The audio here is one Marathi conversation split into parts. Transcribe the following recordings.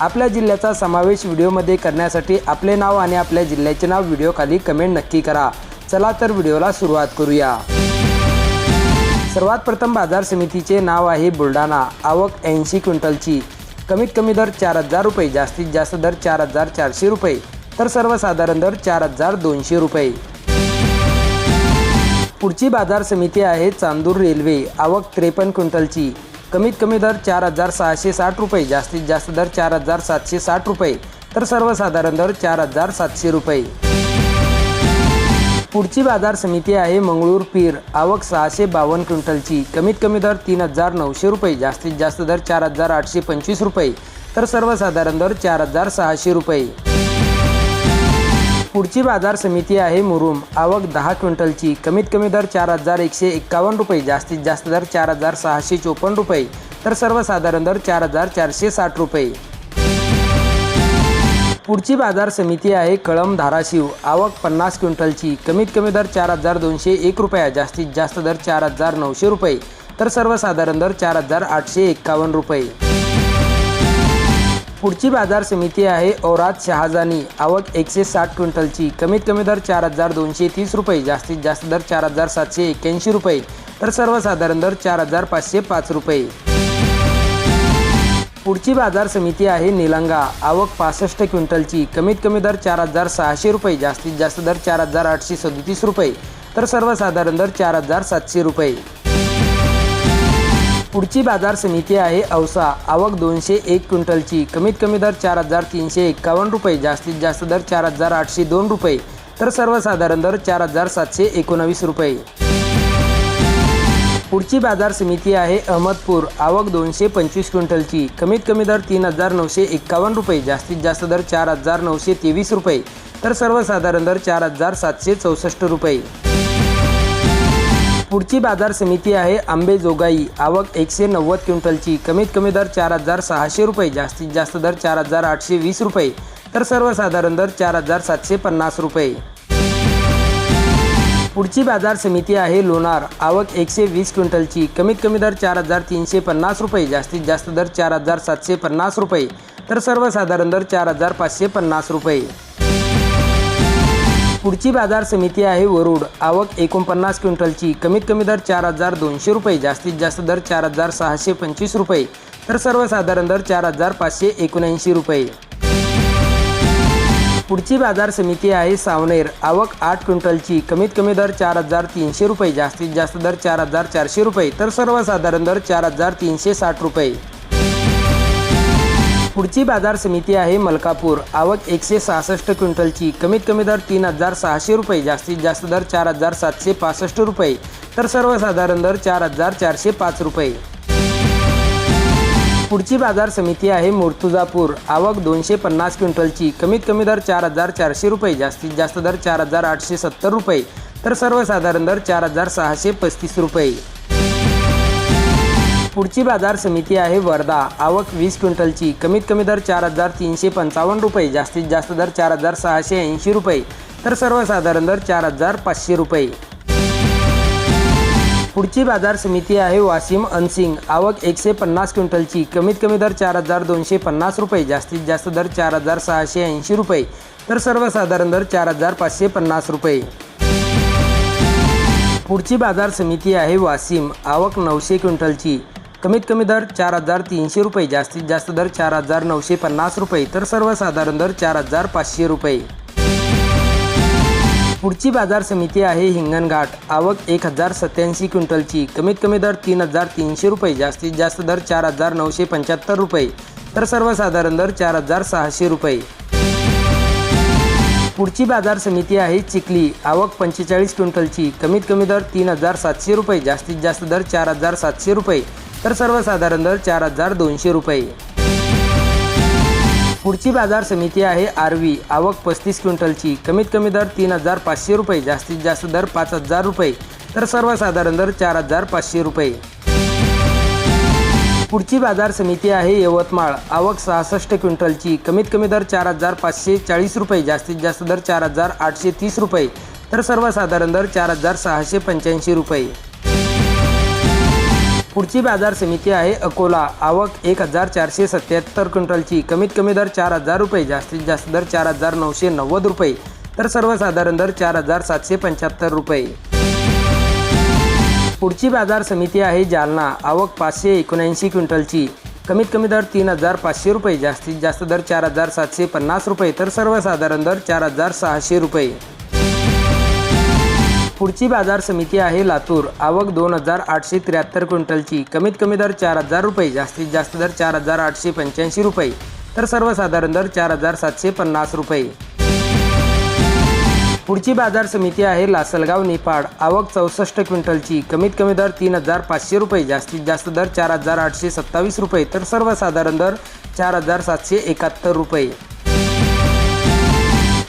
आपल्या जिल्ह्याचा समावेश व्हिडिओमध्ये करण्यासाठी आपले नाव आणि आपल्या जिल्ह्याचे नाव व्हिडिओखाली कमेंट नक्की करा. चला तर व्हिडिओला सुरुवात करूया. सर्वात प्रथम बाजार समितीचे नाव आहे बुलढाणा. आवक ऐंशी क्विंटलची. कमीत कमी दर चार हजार रुपये जास्तीत जास्त दर चार हजार चारशे रुपये तर सर्वसाधारण दर चार हजार दोनशे रुपये. पुढची बाजार समिती आहे चांदूर रेल्वे. आवक त्रेपन्न क्विंटलची. कमीत कमी दर चार हजार सहाशे साठ रुपये जास्तीत जास्त दर चार हजार सातशे साठ रुपये तर सर्वसाधारण दर चार हजार सातशे रुपये. पुढची बाजार समिती आहे मंगळूर पीर आवक सहाशे बावन्न क्विंटलची कमीत कमी दर तीन हजार नऊशे रुपये जास्तीत जास्त दर चार हजार आठशे पंचवीस रुपये तर सर्वसाधारण दर चार हजार सहाशे रुपये. पुढची बाजार समिती आहे मुरुम. आवक दहा क्विंटलची. कमीत कमी दर चार हजार एकशे एक्कावन्न रुपये. जास्तीत जास्त दर चार हजार सहाशे चोपन्न रुपये. तर सर्वसाधारण दर चार हजार चारशे साठ रुपये. पुढची बाजार समिती आहे कळम धाराशिव. आवक पन्नास क्विंटलची. कमीत कमी दर चार हजार दोनशे एक रुपया. जास्तीत जास्त दर चार हजार नऊशे रुपये. तर सर्वसाधारण दर चार हजार आठशे एक्कावन्न रुपये. पुढची बाजार समिती आहे औरात शहाजानी. आवक एकशे साठ क्विंटलची. कमीत कमी दर चार हजार दोनशे तीस रुपये. जास्तीत जास्त दर चार हजार सातशे एक्क्याऐंशी रुपये. तर सर्वसाधारण दर चार हजार पाचशे पाच रुपये. पुढची बाजार समिती आहे निलंगा. आवक पासष्ट क्विंटलची. कमीत कमी दर चार हजार सहाशे रुपये. जास्तीत जास्त दर चार हजार आठशे सदतीस रुपये. तर सर्वसाधारण दर चार हजार सातशे रुपये. पुढची बाजार समिती आहे औसा. आवक दोनशे एक क्विंटलची. कमीत कमी दर चार हजार तीनशे एक्कावन्न रुपये. जास्तीत जास्त दर चार हजार आठशे दोन रुपये. तर सर्वसाधारण दर चार हजार सातशे एकोणावीस रुपये. पुढची बाजार समिती आहे अहमदपूर. आवक दोनशे पंचवीस क्विंटलची. कमीत कमी दर तीन हजार नऊशे एक्कावन्न रुपये. जास्तीत जास्त दर चार हजार नऊशे तेवीस रुपये. तर सर्वसाधारण दर चार हजार सातशे चौसष्ट रुपये. पुढची बाजार समिती आहे आंबेजोगाई आवक एकशे नव्वद क्विंटलची. कमीत कमी दर चार हजार सहाशे रुपये. जास्तीत जास्त दर चार हजार आठशे वीस रुपये. तर सर्वसाधारण दर चार हजार सातशे पन्नास रुपये. पुढची बाजार समिती आहे लोणार. आवक एकशे वीस क्विंटलची. कमीत कमी दर चार हजार तीनशे पन्नास रुपये. जास्तीत जास्त दर चार हजार सातशे पन्नास रुपये. तर सर्वसाधारण दर चार हजार पाचशे पन्नास रुपये. पुढची बाजार समिती आहे वरुड. आवक एकोणपन्नास क्विंटलची. कमीत कमी दर चार हजार दोनशे रुपये. जास्तीत जास्त दर चार हजार सहाशे पंचवीस रुपये. तर सर्वसाधारण दर चार हजार पाचशे एकोणऐंशी रुपये. पुढची बाजार समिती आहे सावनेर. आवक आठ क्विंटलची. कमीत कमी दर चार हजार तीनशे रुपये. जास्तीत जास्त दर चार हजार चारशे रुपये. तर सर्वसाधारण दर चार हजार तीनशे साठ रुपये. पुढची बाजार समिती आहे मलकापूर. आवक एकशे सहासष्ट क्विंटलची. कमीत कमी दर तीन हजार सहाशे रुपये जास्तीत जास्त दर चार हजार सातशे पासष्ट रुपये तर सर्वसाधारण दर चार हजार चारशे पाच रुपये. पुढची बाजार समिती आहे मुर्तुजापूर. आवक दोनशे पन्नास क्विंटलची. कमीत कमी दर चार हजार चारशे रुपये जास्तीत जास्त दर चार हजार आठशे सत्तर रुपये तर सर्वसाधारण दर चार हजार सहाशे पस्तीस रुपये. पुढची बाजार समिती आहे वर्धा. आवक वीस क्विंटलची. कमीत कमी दर चार हजार तीनशे पंचावन्न रुपये. जास्तीत जास्त दर चार हजार सहाशे ऐंशी रुपये. तर सर्वसाधारण दर चार हजार पाचशे रुपये. पुढची बाजार समिती आहे वाशिम अनसिंग. आवक एकशे पन्नास क्विंटलची. कमीत कमी दर चार हजार दोनशे पन्नास रुपये. जास्तीत जास्त दर चार हजार सहाशे ऐंशी रुपये. तर सर्वसाधारण दर चार हजार पाचशे पन्नास रुपये. पुढची बाजार समिती आहे वाशिम. आवक नऊशे क्विंटलची. कमीत कमी दर चार हजार तीनशे रुपये जास्तीत जास्त दर चार हजार नऊशे पन्नास रुपये तर सर्वसाधारण दर चार हजार पाचशे रुपये. पुढची बाजार समिती आहे हिंगणघाट आवक एक हजार सत्याऐंशी क्विंटलची. कमीत कमी दर तीन हजार तीनशे रुपये जास्तीत जास्त दर चार हजार नऊशे पंच्याहत्तर रुपये तर सर्वसाधारण दर चार हजार सहाशे रुपये. पुढची बाजार समिती आहे चिखली. आवक पंचेचाळीस क्विंटलची. कमीत कमी दर तीन हजार सातशे रुपये जास्तीत जास्त दर चार हजार सातशे रुपये तर सर्वसाधारण दर चार हजार दोनशे रुपये. पुढची बाजार समिती आहे आरवी आवक पस्तीस क्विंटलची. कमीत कमी दर तीन हजार पाचशे रुपये. जास्तीत जास्त दर पाच हजार रुपये. तर सर्वसाधारण दर चार हजार पाचशे रुपये. पुढची बाजार समिती आहे यवतमाळ. आवक सहासष्ट क्विंटलची. कमीत कमी दर चार हजार पाचशे चाळीस रुपये. जास्तीत जास्त दर चार हजार आठशे तीस रुपये. तर सर्वसाधारण दर चार हजार सहाशे पंच्याऐंशी रुपये. पुढची बाजार समिती आहे अकोला. आवक एक हजार चारशे सत्याहत्तर क्विंटलची. कमीत कमी दर चार हजार रुपये जास्तीत जास्त दर चार हजार नऊशे नव्वद रुपये तर सर्वसाधारण दर चार हजार सातशे पंच्याहत्तर रुपये. पुढची बाजार समिती आहे जालना. आवक पाचशे एकोणऐंशी क्विंटलची. कमीत कमी दर तीन हजार पाचशे रुपये जास्तीत जास्त दर चार हजार सातशे पन्नास रुपये तर सर्वसाधारण दर चार हजार सहाशे रुपये. पुढची बाजार समिती आहे लातूर. आवक दोन हजार आठशे त्र्याहत्तर क्विंटलची. कमीत कमी दर चार हजार रुपये जास्तीत जास्त दर चार हजार आठशे पंच्याऐंशी रुपये तर सर्वसाधारण दर चार हजार सातशे पन्नास रुपये. पुढची बाजार समिती आहे लासलगाव निफाड. आवक चौसष्ट क्विंटलची. कमीत कमी दर तीन हजार पाचशे रुपये जास्तीत जास्त दर चार हजार आठशे सत्तावीस रुपये तर सर्वसाधारण दर चार हजार सातशे एकाहत्तर रुपये.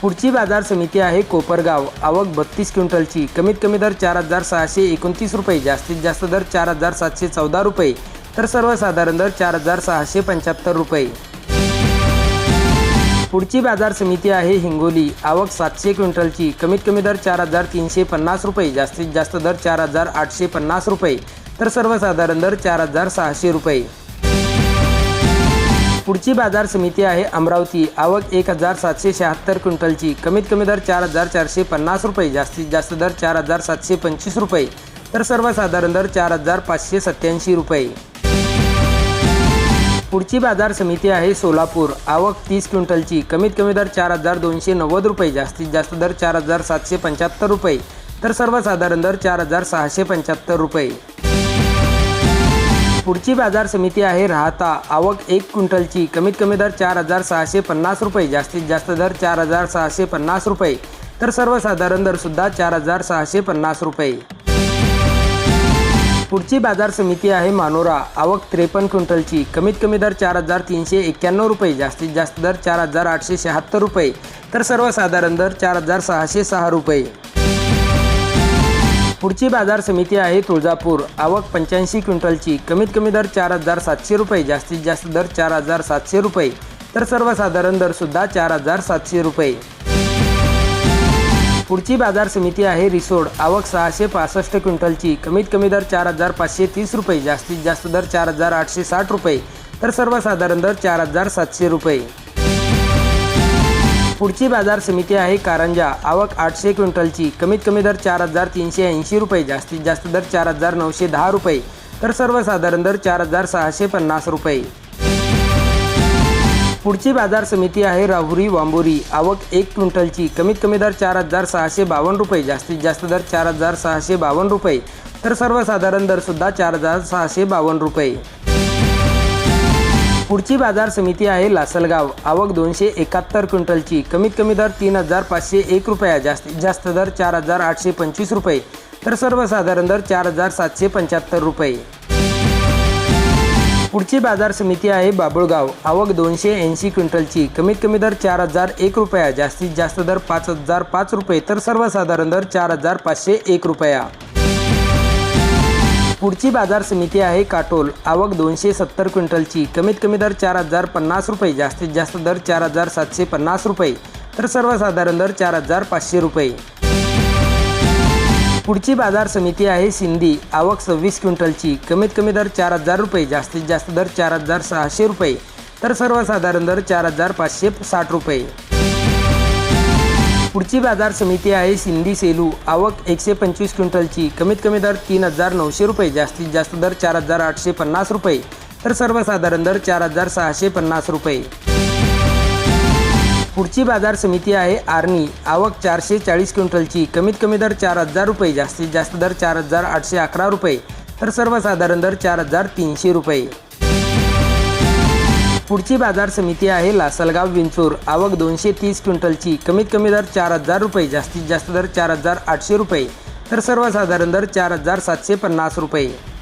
पुढची बाजार समिती आहे कोपरगाव. आवक बत्तीस क्विंटलची. कमीत कमी दर चार हजार सहाशे एकोणतीस रुपये जास्तीत जास्त दर चार हजार सातशे चौदा रुपये तर सर्वसाधारण दर चार हजार सहाशे पंच्याहत्तर रुपये. पुढची बाजार समिती आहे हिंगोली. आवक सातशे क्विंटलची. कमीत कमी दर चार हजार तीनशे पन्नास रुपये जास्तीत जास्त दर चार हजार आठशे पन्नास रुपये तर सर्वसाधारण दर चार हजार सहाशे रुपये. पुढची बाजार समिती आहे अमरावती. आवक एक हजार सातशे शहात्तर क्विंटलची. कमीत कमी दर चार हजार चारशे पन्नास रुपये. जास्तीत जास्त दर चार हजार सातशे पंचवीस रुपये. तर सर्वसाधारण दर चार हजार पाचशे सत्याऐंशी रुपये. पुढची बाजार समिती आहे सोलापूर. आवक तीस क्विंटलची. कमीत कमी दर चार हजार दोनशे नव्वद रुपये. जास्तीत जास्त दर चार हजार सातशे पंच्याहत्तर रुपये. तर सर्वसाधारण दर चार हजार सहाशे पंच्याहत्तर रुपये. पुढची बाजार समिती आहे राहता आवक एक क्विंटलची. कमीत कमी दर चार हजार सहाशे पन्नास रुपये जास्तीत जास्त दर चार हजार सहाशे पन्नास रुपये. तर सर्वसाधारण दरसुद्धा चार हजार सहाशे पन्नास रुपये. पुढची बाजार समिती आहे मानोरा. आवक त्रेपन्न क्विंटलची. कमीत कमी दर चार हजार तीनशे एक्क्याण्णव रुपये जास्तीत जास्त दर चार हजार आठशे शहात्तर रुपये. तर सर्वसाधारण दर चार हजार सहाशे सहा रुपये. पुढची बाजार समिती आहे तुळजापूर. आवक पंच्याऐंशी क्विंटलची. कमीत कमी दर चार हजार सातशे रुपये जास्तीत जास्त दर चार हजार सातशे रुपये. तर सर्वसाधारण दरसुद्धा चार हजार सातशे रुपये. पुढची बाजार समिती आहे रिसोड. आवक सहाशे पासष्ट क्विंटलची. कमीत कमी दर चार हजार पाचशे तीस रुपये जास्तीत जास्त दर चार हजार आठशे साठ रुपये. तर सर्वसाधारण दर चार हजार सातशे रुपये. पुढची बाजार समिती आहे कारंजा. आवक आठशे क्विंटलची. कमीत कमी दर चार हजार तीनशे ऐंशी रुपये. जास्तीत जास्त दर चार हजार नऊशे दहा रुपये. तर सर्वसाधारण दर चार हजार सहाशे पन्नास रुपये. पुढची बाजार समिती आहे राहुरी वांबोरी. आवक एक क्विंटलची. कमीत कमी दर चार हजार सहाशे बावन्न रुपये. जास्तीत जास्त दर चार हजार सहाशे बावन्न रुपये. तर सर्वसाधारण दरसुद्धा चार हजार सहाशे बावन्न रुपये. पुढची बाजार समिती आहे लासलगाव. आवक दोनशे एकाहत्तर क्विंटलची. कमीत कमी दर तीन हजार पाचशे एक रुपया जास्तीत जास्त दर चार हजार आठशे पंचवीस रुपये. तर सर्वसाधारण दर चार हजार सातशे पंच्याहत्तर रुपये. पुढची बाजार समिती आहे बाबुळगाव. आवक दोनशे ऐंशी क्विंटलची. कमीत कमी दर चार हजार एक रुपया जास्तीत जास्त दर पाच हजार पाच रुपये. तर सर्वसाधारण दर चार हजार पाचशे एक रुपया. पुढची बाजार समिती आहे काटोल. आवक दोनशे सत्तर क्विंटलची. कमीत कमी दर चार हजार पन्नास रुपये. जास्तीत जास्त दर चार हजार सातशे पन्नास रुपये. तर सर्वसाधारण दर चार हजार पाचशे रुपये. पुढची बाजार समिती आहे सिंधी. आवक सव्वीस क्विंटलची. कमीत कमी दर चार हजार रुपये. जास्तीत जास्त दर चार हजार सहाशे रुपये. तर सर्वसाधारण दर चार हजार पाचशे साठ रुपये. पुढची बाजार समिती आहे सिंधी सेलू. आवक एकशे पंचवीस क्विंटलची. कमीत कमी दर तीन हजार नऊशे रुपये. जास्तीत जास्त दर चार हजार आठशे पन्नास रुपये. तर सर्वसाधारण दर चार हजार सहाशे पन्नास रुपये. पुढची बाजार समिती आहे आर्नी. आवक चारशे चाळीस क्विंटलची. कमीत कमी दर चार हजार रुपये. जास्तीत जास्त दर चार हजार आठशे अकरा रुपये. तर सर्वसाधारण दर चार हजार तीनशे रुपये. पुढची बाजार समिती आहे लासलगाव विंचूर. आवक दोनशे तीस क्विंटलची. कमीत कमी दर चार हजार रुपये. जास्तीत जास्त दर चार हजार आठशे रुपये. तर सर्वसाधारण दर चार हजार सातशे पन्नास रुपये.